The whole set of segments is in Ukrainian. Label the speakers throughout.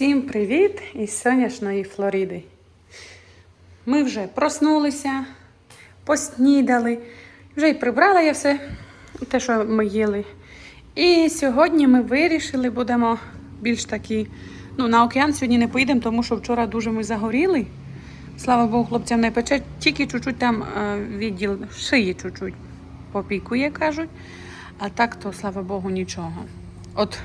Speaker 1: Всім привіт із сонячної Флориди. Ми вже проснулися, поснідали, вже й прибрала я все, те, що ми їли. І сьогодні ми вирішили, будемо більш такі. Ну, на океан сьогодні не поїдемо, тому що вчора дуже ми загоріли. Слава Богу, хлопцям не пече, тільки чуть-чуть там е, відділ шиї чуть-чуть попікує, кажуть. А так то, слава Богу, нічого. От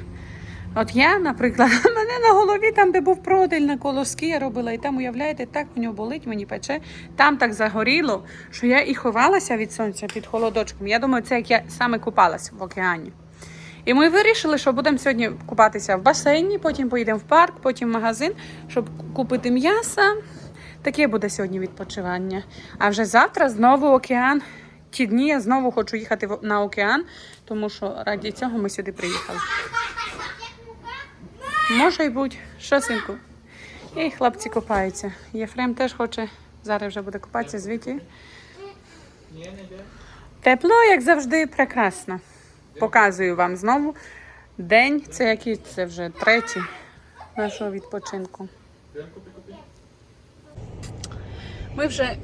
Speaker 1: От я, наприклад, мене на голові, там, де був продель на колоски, я робила, і там, уявляєте, так у нього болить, мені пече. Там так загоріло, що я і ховалася від сонця під холодочком. Я думаю, це як я саме купалася в океані. І ми вирішили, що будемо сьогодні купатися в басейні, потім поїдемо в парк, потім в магазин, щоб купити м'яса. Таке буде сьогодні відпочивання. А вже завтра знову океан. Ті дні я знову хочу їхати на океан, тому що раді цього ми сюди приїхали. Може й бути. Що, синку? І хлопці купаються. Єфрем теж хоче, зараз вже буде купатися з Віті. Тепло, як завжди, прекрасно. Показую вам знову день. Це який це вже третій нашого відпочинку. Ми вже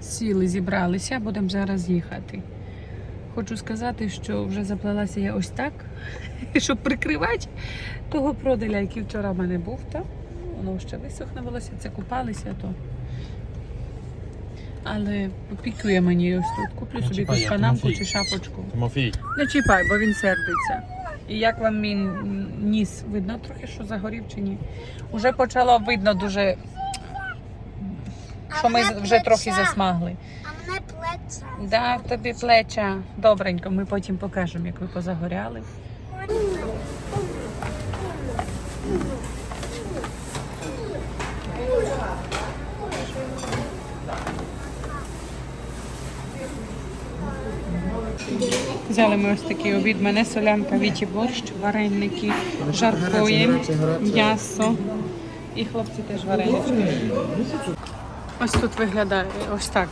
Speaker 1: сіли, зібралися, будемо зараз їхати. Хочу сказати, що вже заплелася я ось так, щоб прикривати того проделя, який вчора в мене був, та воно ще висохне волосся, це купалися, то. Але попікує мені ось тут. Куплю собі якусь панамку чи шапочку.
Speaker 2: Тимофій,
Speaker 1: Не чіпай, бо він сердиться. І як вам мій ніс видно трохи, що загорів чи ні? Уже почало видно дуже, що ми вже трохи засмагли.
Speaker 3: А мене плече.
Speaker 1: Да, тобі плеча. Добренько, ми потім покажемо, як ви позагоряли. Взяли ми ось такий обід. Мене солянка, віті борщ, вареники, жаркоє, м'ясо. І хлопці теж варенички. Ось тут виглядає ось так.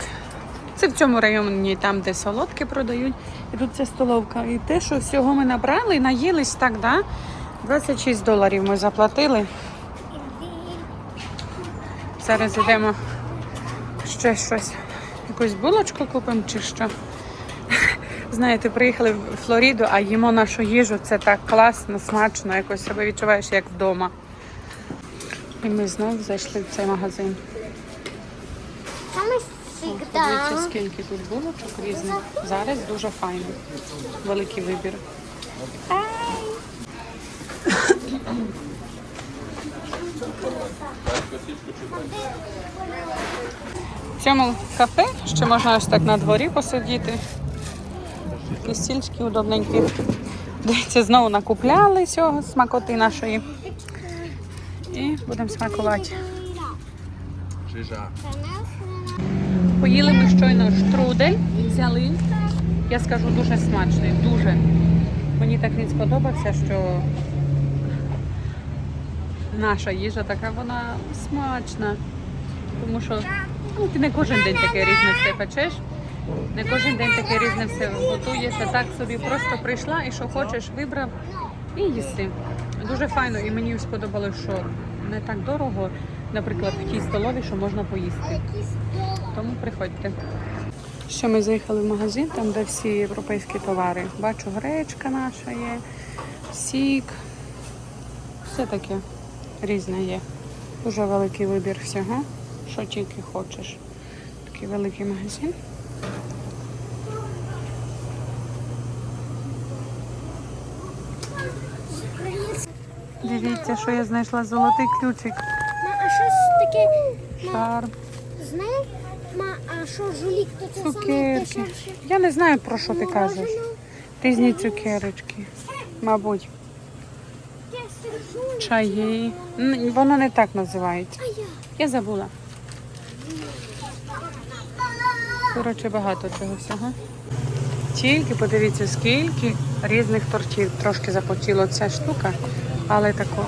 Speaker 1: Це в цьому районі, там, де солодке продають. І тут ця столовка. І те, що всього ми набрали, наїлись так, да? 26 доларів ми заплатили. Зараз йдемо ще щось. Якусь булочку купимо чи що. Знаєте, приїхали в Флориду, а їмо нашу їжу. Це так класно, смачно, якось себе відчуваєш як вдома. І ми знову зайшли в цей магазин. Подивіться, скільки тут булочок різних. Зараз дуже файно. Великий вибір. В цьому кафе ще можна ось так на дворі посидіти. Такі стільчики удобненькі. Дивіться, знову накупляли цього смакоти нашої. І будемо смакувати.
Speaker 2: Жижа.
Speaker 1: Поїли ми щойно штрудель, взяли. Я скажу дуже смачний, дуже. Мені так він сподобався, що наша їжа така вона смачна. Тому що ну, ти не кожен день таке різне все печеш, не кожен день таке різне все готуєш, так собі просто прийшла і що хочеш, вибрав і їси. Дуже файно, і мені сподобалось, що не так дорого, наприклад, в тій столові, що можна поїсти. Тому приходьте. Ще ми заїхали в магазин, там де всі європейські товари. Бачу, гречка наша є, сік. Все таке різне є. Дуже великий вибір всього, що тільки хочеш. Такий великий магазин. Дивіться, що я знайшла золотий ключик.
Speaker 3: Ма, а що ж таке? Ма,
Speaker 1: Шарм,
Speaker 3: знаєш? Ма, а що жулік, то це саме
Speaker 1: цукерки.
Speaker 3: дешевше?
Speaker 1: Я не знаю, про що ти кажеш.
Speaker 3: Мороженое.
Speaker 1: Різні цукерочки, мабуть. Чаї. Н- Воно не так називається.
Speaker 3: А я?
Speaker 1: Я забула. Коротше, багато цього всього. Тільки подивіться, скільки різних тортів. Трошки захотіло ця штука, але тако.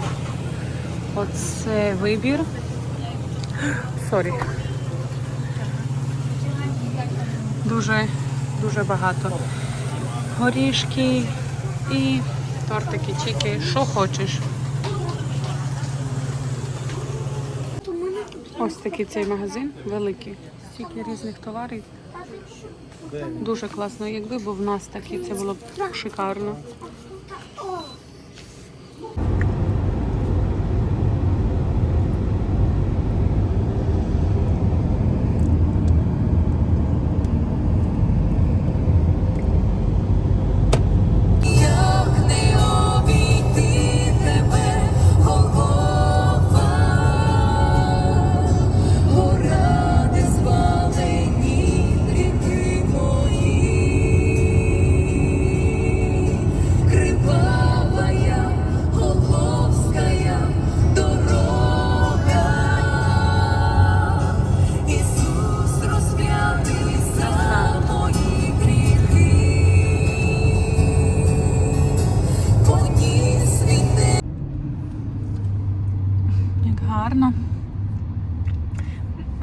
Speaker 1: Оце вибір. Сорі. Дуже, дуже багато. Горішки і тортики, тільки що хочеш. Ось такий цей магазин великий. Стільки різних товарів. Дуже класно. Якби був в нас такий, це було б шикарно.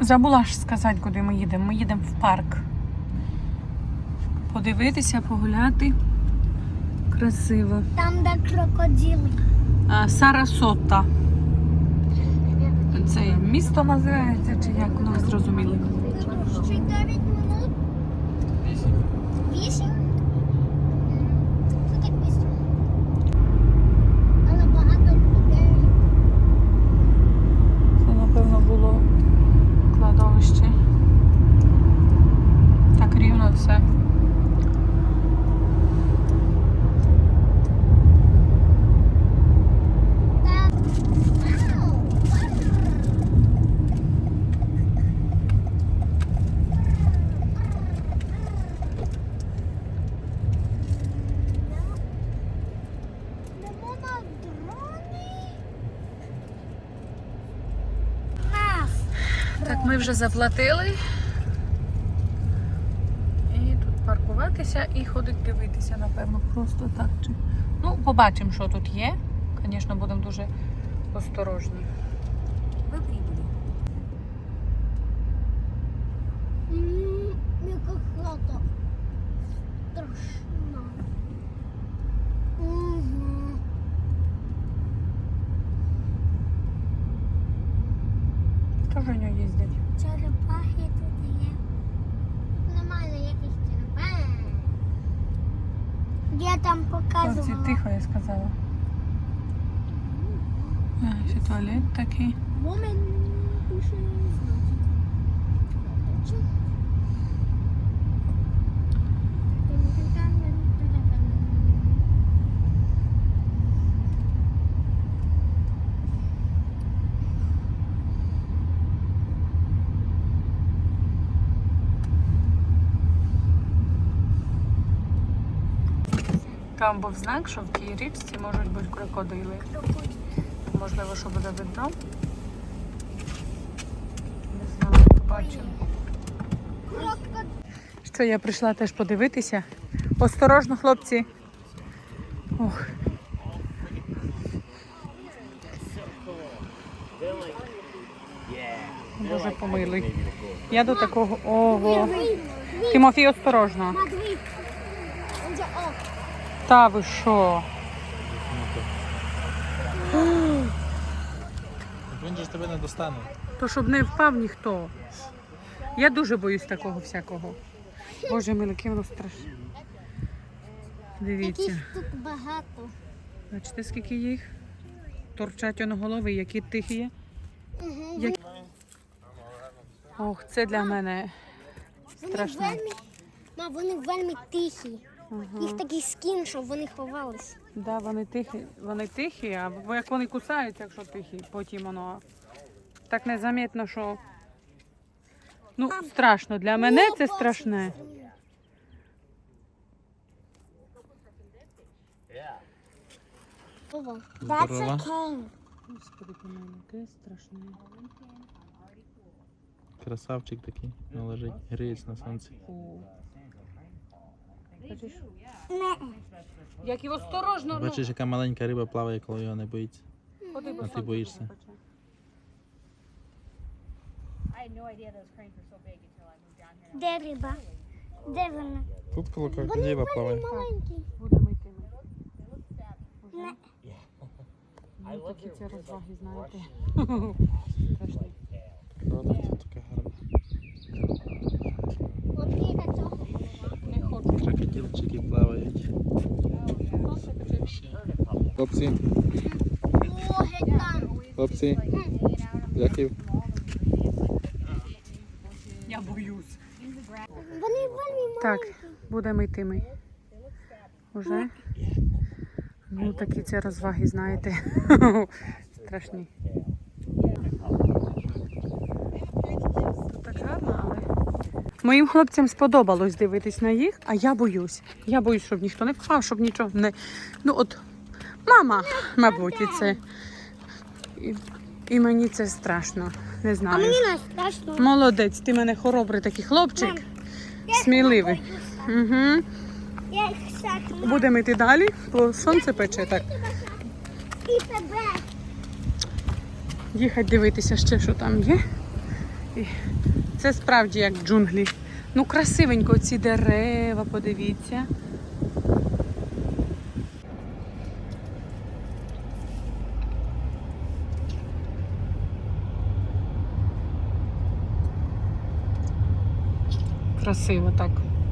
Speaker 1: Забула ж сказати, куди ми їдемо. Ми їдемо в парк. Подивитися, погуляти. Красиво.
Speaker 3: Там, де крокодили.
Speaker 1: А, Сарасота. Це місто називається, чи як воно ви зрозуміли?
Speaker 3: Ще й 9 минут.
Speaker 2: Вісім.
Speaker 3: 8? Це так быстро. Але багато людей.
Speaker 1: Це, напевно, було кладовище. Так рівно все.
Speaker 3: Так. Вау! Йдемо на дрони. Нас.
Speaker 1: Так, ми вже заплатили. І тут паркуватися і ходить дивитися, напевно, просто так. Ну, побачимо, що тут є. Звісно, будемо дуже осторожні.
Speaker 3: М, Яка хата. Страшна. Угу.
Speaker 1: Теж не їздять.
Speaker 3: Черепахи тут є. Немає ніяких черепах. Я там
Speaker 1: Хлопці, тихо, я сказала. Ще туалет такий.
Speaker 3: Woman
Speaker 1: Там був знак, що в тій річці можуть бути крокодили. Можливо, що буде видно. Не знаю, побачимо. Що я прийшла теж подивитися. Осторожно, хлопці. Ох. Дуже помилий. Я до такого. Ого. Тимофій, осторожно. Та ви що?
Speaker 2: Він же ж тебе не достане.
Speaker 1: То щоб не впав ніхто. Я дуже боюсь такого всякого. Боже милий, яке воно страшне. Дивіться.
Speaker 3: Таких тут багато.
Speaker 1: Бачите, скільки їх? Торчать он голови, які тихі є.
Speaker 3: Угу.
Speaker 1: Як- Ох, це для мене
Speaker 3: Вони
Speaker 1: страшно.
Speaker 3: вельми, ма, вони вельми тихі.
Speaker 1: Ага.
Speaker 3: Їх такий скін, щоб вони ховались.
Speaker 1: Да, вони тихі, вони тихі, а бо як вони кусаються, якщо тихі, потім воно так незамітно, що. Ну, страшно. Для мене це страшне. Господи, мене, яке страшне.
Speaker 2: Красавчик такий лежить, гріється на сонці.
Speaker 1: Бачиш?
Speaker 3: Не.
Speaker 1: Як і осторожно. ну.
Speaker 2: Бачиш, яка маленька риба плаває, коли його не боїться.
Speaker 1: Ходи, бо
Speaker 2: А ти
Speaker 1: сонце
Speaker 2: боїшся?
Speaker 1: не.
Speaker 3: Де риба? Де вона?
Speaker 2: Тут коло крокодила плаває.
Speaker 3: маленькі.
Speaker 1: Будемо йти ми.
Speaker 3: Не.
Speaker 1: Ну, такі ці розваги, знаєте. Страшні.
Speaker 3: О, крокодильчики плавають.
Speaker 2: Хлопці. Хлопці. Дякую.
Speaker 1: Я боюсь.
Speaker 3: Вони вельми
Speaker 1: Так, будемо йти ми. Уже? Ну такі ці розваги, знаєте. Страшні. Моїм хлопцям сподобалось дивитись на їх, а я боюсь. Я боюсь, щоб ніхто не впав, щоб нічого не. Ну от, мама, мабуть, і це. І, і мені це страшно. Не
Speaker 3: А мені не страшно.
Speaker 1: Молодець, ти мене хоробрий такий хлопчик. Сміливий. Угу.
Speaker 3: Я їх всяк
Speaker 1: Будемо йти далі, бо сонце пече так.
Speaker 3: і тебе.
Speaker 1: Їхати дивитися ще, що там є. І це справді як джунглі. Ну, красивенько ці дерева, подивіться. Красиво так.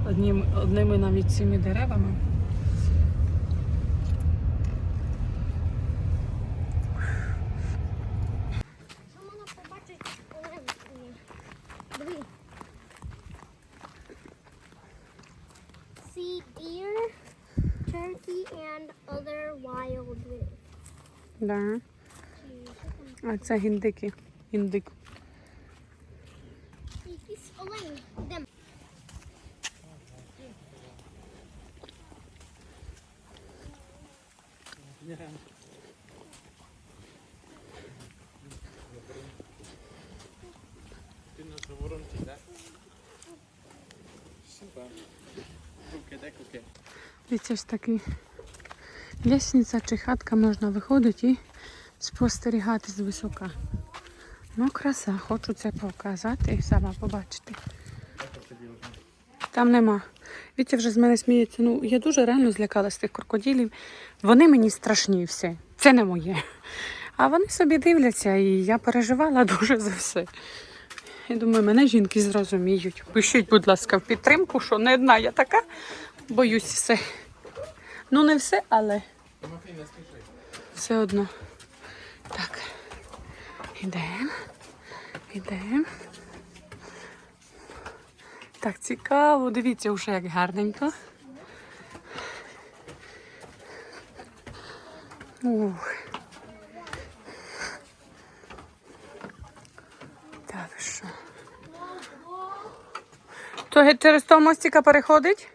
Speaker 1: Одним, одними навіть цими деревами. Да. А це гіндики. Індик.
Speaker 3: Якісь олені. Де?
Speaker 2: Ти на воронці, так? Супер. Куки, де куки?
Speaker 1: Дивіться ж таки лісниця чи хатка можна виходити і спостерігати з висока. Ну, краса, хочу це показати і сама побачити. Там нема. Вітя вже з мене сміється. Ну, я дуже реально злякалась тих крокодилів. Вони мені страшні все. Це не моє. А вони собі дивляться, і я переживала дуже за все. Я думаю, мене жінки зрозуміють. Пишіть, будь ласка, в підтримку, що не одна я така, боюсь все. Ну, не все, але все одно. Так. Ідемо. Ідемо. Так, цікаво. Дивіться вже, як гарненько. Ух. Та ви що? То через того мостика переходить?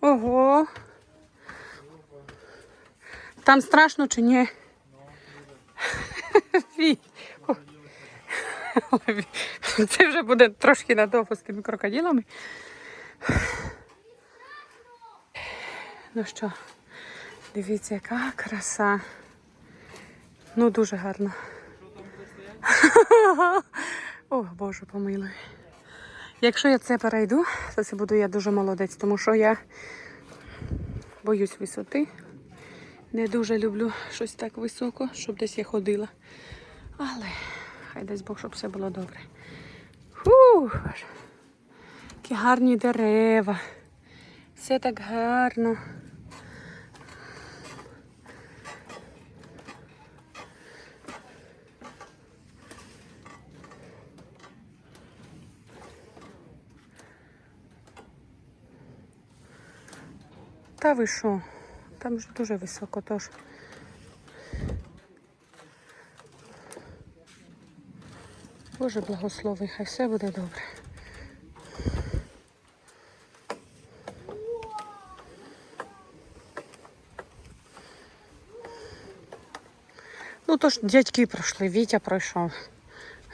Speaker 1: Ого. Там страшно чи ні? Це вже буде трошки надовго з тими крокодилами. Ну що, дивіться, яка краса. Ну, дуже гарно. О, Боже, помилуй. Якщо я це перейду, то це буду я дуже молодець, тому що я боюсь висоти. Не дуже люблю щось так високо, щоб десь я ходила. Але хай десь Бог, щоб все було добре. Фух, які гарні дерева. Все так гарно. Та ви що? Там ж дуже високо, тож. Боже благослови, хай все буде добре. Ну то ж дядьки пройшли, Вітя пройшов.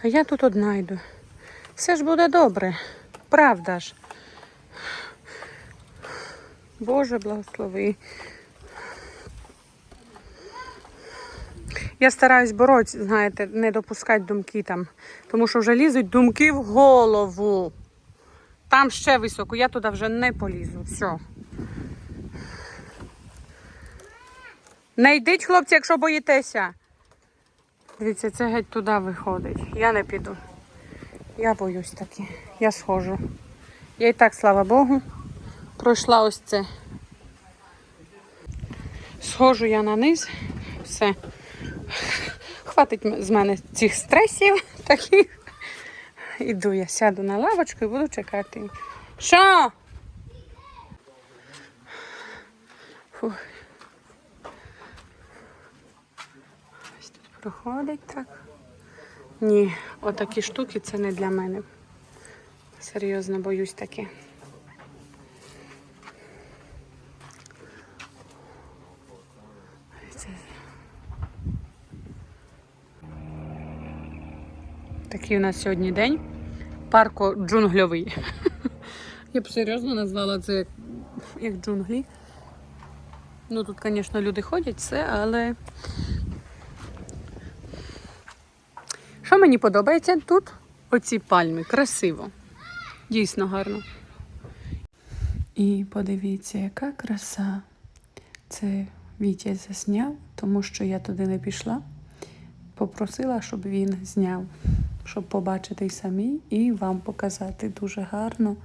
Speaker 1: А я тут одна йду. Все ж буде добре, правда ж. Боже благослови. Я стараюсь боротися, знаєте, не допускати думки там, тому що вже лізуть думки в голову. Там ще високо, я туди вже не полізу. Все. Не йдіть, хлопці, якщо боїтеся. Дивіться, це геть туди виходить. Я не піду. Я боюсь таки. Я схожу. Я і так, слава Богу, пройшла ось це. Схожу я на низ. Все. Хватить з мене цих стресів таких. Іду я сяду на лавочку і буду чекати. Що? Ось тут проходить так. Ні, отакі штуки це не для мене. Серйозно боюсь таке. Це- Такий у нас сьогодні день. Парко джунгльовий. Я б серйозно назвала це як, як джунглі. Ну тут, звісно, люди ходять, все, але. Що мені подобається тут? Оці пальми. Красиво. Дійсно гарно. І подивіться, яка краса. Це Вітя засняв, тому що я туди не пішла. Попросила, щоб він зняв, щоб побачити й самі і вам показати дуже гарно.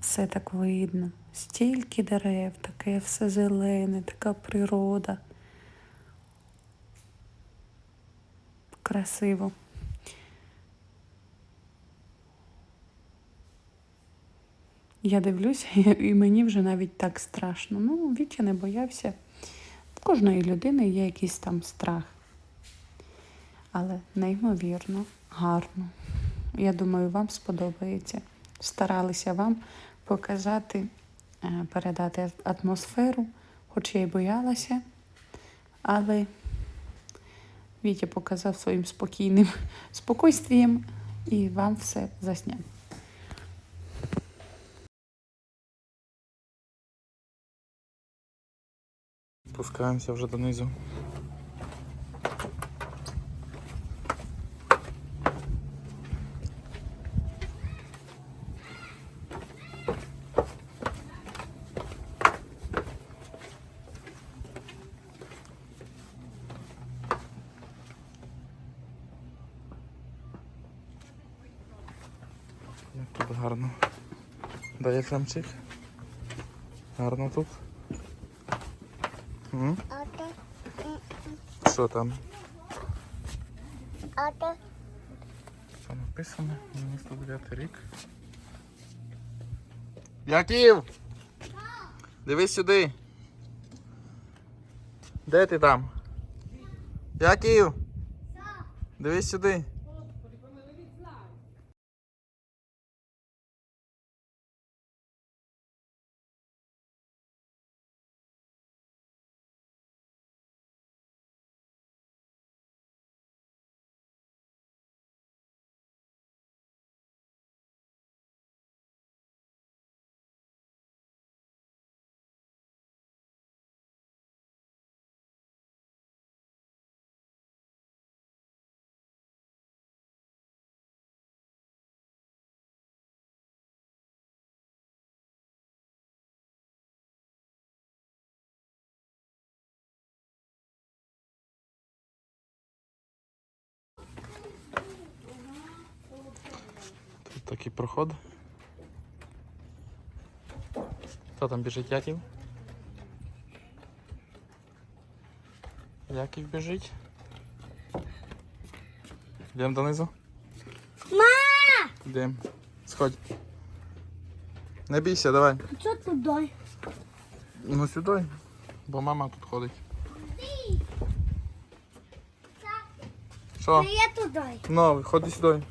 Speaker 1: Все так видно. Стільки дерев, таке все зелене, така природа. Красиво. Я дивлюся, і мені вже навіть так страшно. Ну, Вітя не боявся. В кожної людини є якийсь там страх. Але неймовірно, гарно. Я думаю, вам сподобається. Старалися вам показати, е, передати атмосферу, хоч я й боялася, але Вітя показав своїм спокійним спокійствієм і вам все засняв.
Speaker 2: Спускаємося вже донизу. Як тут гарно. Дає Гарно тут. М? Що там? Що написано? 99 рік. Яків! Дивись сюди. Де ти там? Яків! Дивись сюди. Такий проход. Хто там біжить, Яків? Яків біжить. Йдемо донизу?
Speaker 3: Ма!
Speaker 2: Йдемо. Сходь. Не бійся, давай.
Speaker 3: Що туди?
Speaker 2: Ну сюди, бо мама тут ходить. Що?
Speaker 3: Не я туди.
Speaker 2: Ну, ходи сюди.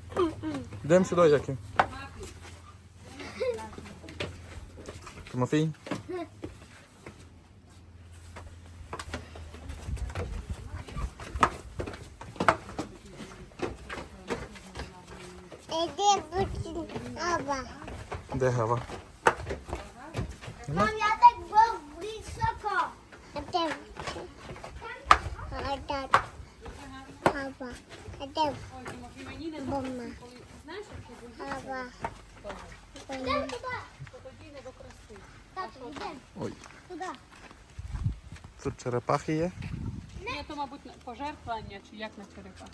Speaker 2: Йдемо сюди, Яків. Тимофій. Де гава?
Speaker 3: Мам, я так був високо. А де? А де? Аба. А де? Мама. Аба. Йдемо туди. Так, йдемо.
Speaker 2: Ой.
Speaker 3: Туди.
Speaker 2: Тут черепахи є.
Speaker 1: Ні, то, мабуть, пожертвування чи як на черепах.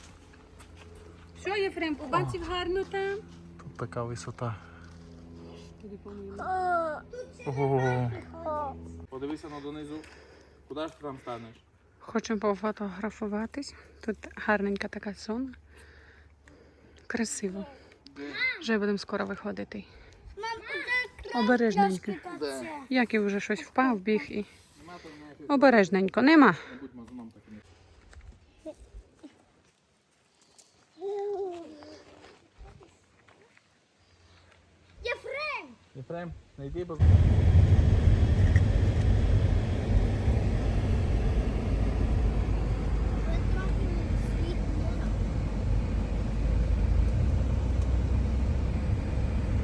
Speaker 1: Що, Єфрем, побачив гарно там?
Speaker 2: Тут така висота. Ого. Подивися на донизу. Куди ж ти там станеш?
Speaker 1: Хочемо пофотографуватись. Тут гарненька така зона. Красиво. Вже будемо скоро виходити. Обережненько. Як і вже щось впав, біг і. Обережненько, нема.
Speaker 3: Єфрем!
Speaker 2: Єфрем, не бо...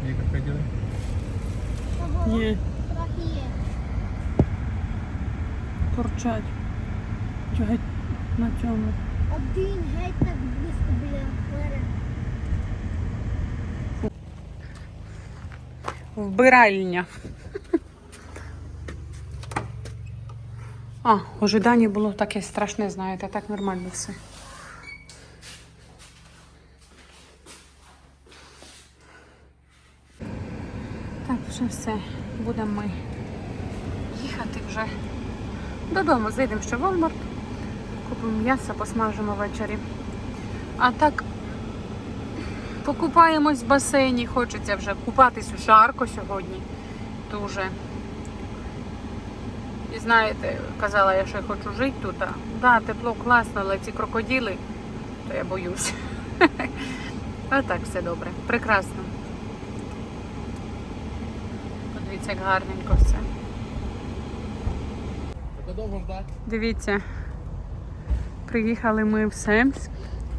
Speaker 2: Є крокодили?
Speaker 1: Ні,
Speaker 3: Трохи є.
Speaker 1: Турчать. Геть на цьому.
Speaker 3: Один геть так близько біля берега.
Speaker 1: Вбиральня. А, ожидання було таке страшне, знаєте, так нормально все. Так, вже все. Будемо ми їхати вже додому. Зайдемо ще в Walmart, купимо м'ясо, посмажимо ввечері. А так Покупаємось в басейні, хочеться вже купатись у жарко сьогодні. Дуже. І знаєте, казала я, що я хочу жити тут. А, да, тепло класно, але ці крокодили, то я боюсь. А так все добре. Прекрасно. Подивіться, як гарненько все. Дивіться, приїхали ми в Семс.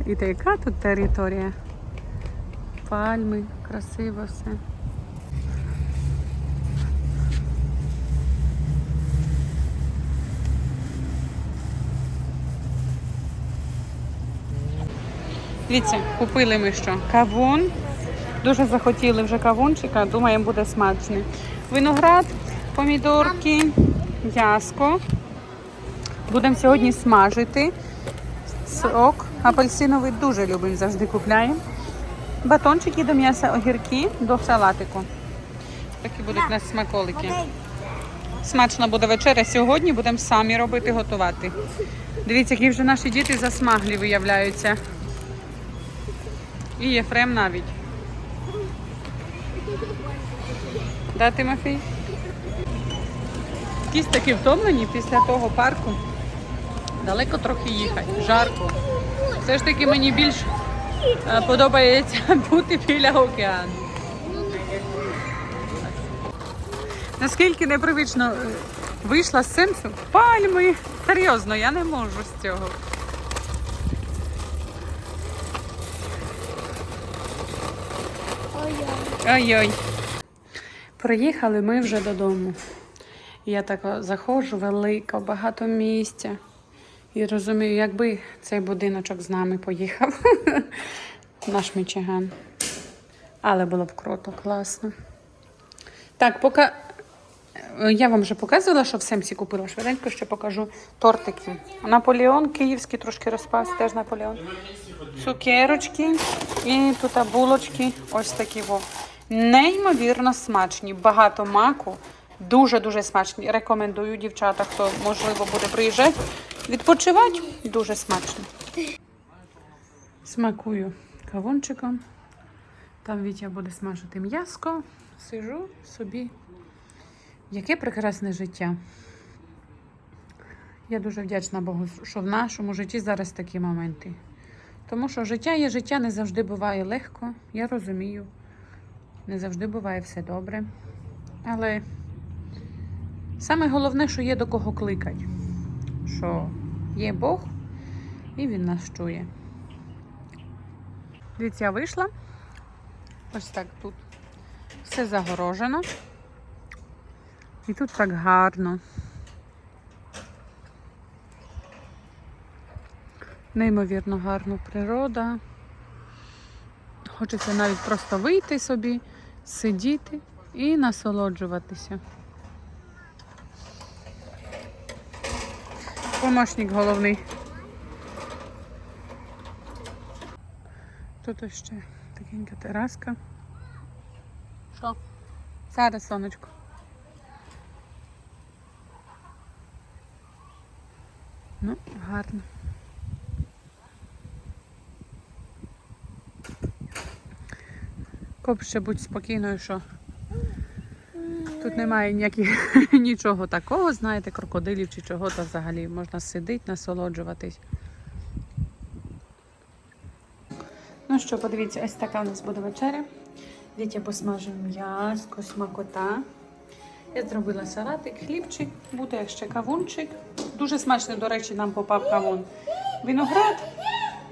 Speaker 1: І та яка тут територія? Пальми, красиво все. Дивіться, купили ми що? Кавун. Дуже захотіли вже кавунчика, думаємо, буде смачний. Виноград, помідорки, м'яско. Будемо сьогодні смажити. Сок апельсиновий дуже любимо, завжди купляємо. Батончики до м'яса, огірки до салатику. Такі будуть у нас смаколики. Смачно буде вечеря. Сьогодні будемо самі робити, готувати. Дивіться, які вже наші діти засмаглі виявляються. І Єфрем навіть. Да, Тимофій? Якісь такі втомлені після того парку. Далеко трохи їхати, жарко. Все ж таки мені більш е, подобається бути біля океану. Наскільки непривично е, вийшла з сенсу пальми. Серйозно, я не можу з цього.
Speaker 3: Ой-ой.
Speaker 1: Приїхали ми вже додому. Я так заходжу, велика, багато місця. І розумію, якби цей будиночок з нами поїхав. Наш Мічиган. Але було б круто, класно. Так, поки я вам вже показувала, що в Семсі купила швиденько, ще покажу тортики. Наполеон київський, трошки розпас, теж Наполеон. Цукерочки і тут булочки ось такі. Во. Неймовірно смачні, багато маку. Дуже-дуже смачні. Рекомендую дівчата, хто можливо буде приїжджати. Відпочивати дуже смачно. Смакую кавунчиком. Там Вітя буде смажити м'яско. Сижу собі. Яке прекрасне життя. Я дуже вдячна Богу, що в нашому житті зараз такі моменти. Тому що життя є життя, не завжди буває легко. Я розумію. Не завжди буває все добре. Але саме головне, що є до кого кликати. Що є Бог, і Він нас чує. Дивіться, я вийшла. Ось так тут. Все загорожено. І тут так гарно. Неймовірно гарна природа. Хочеться навіть просто вийти собі, сидіти і насолоджуватися. Помощник головний. Тут ще такенька тераска. Що? Зараз сонечко. Ну, гарно. Коп ще будь спокійною, що тут немає ніяких, нічого такого, знаєте, крокодилів чи чого, то взагалі можна сидіти, насолоджуватись. Ну що, подивіться, ось така у нас буде вечеря. Вітя посмажив м'яско, смакота. Я зробила салатик, хлібчик, буде ще кавунчик. Дуже смачно, до речі, нам попав кавун. Виноград.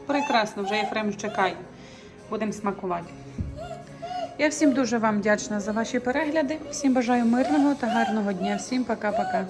Speaker 1: Прекрасно, вже Єфрем чекає. Будемо смакувати. Я всім дуже вам вдячна за ваші перегляди. Всім бажаю мирного та гарного дня. Всім пока-пока.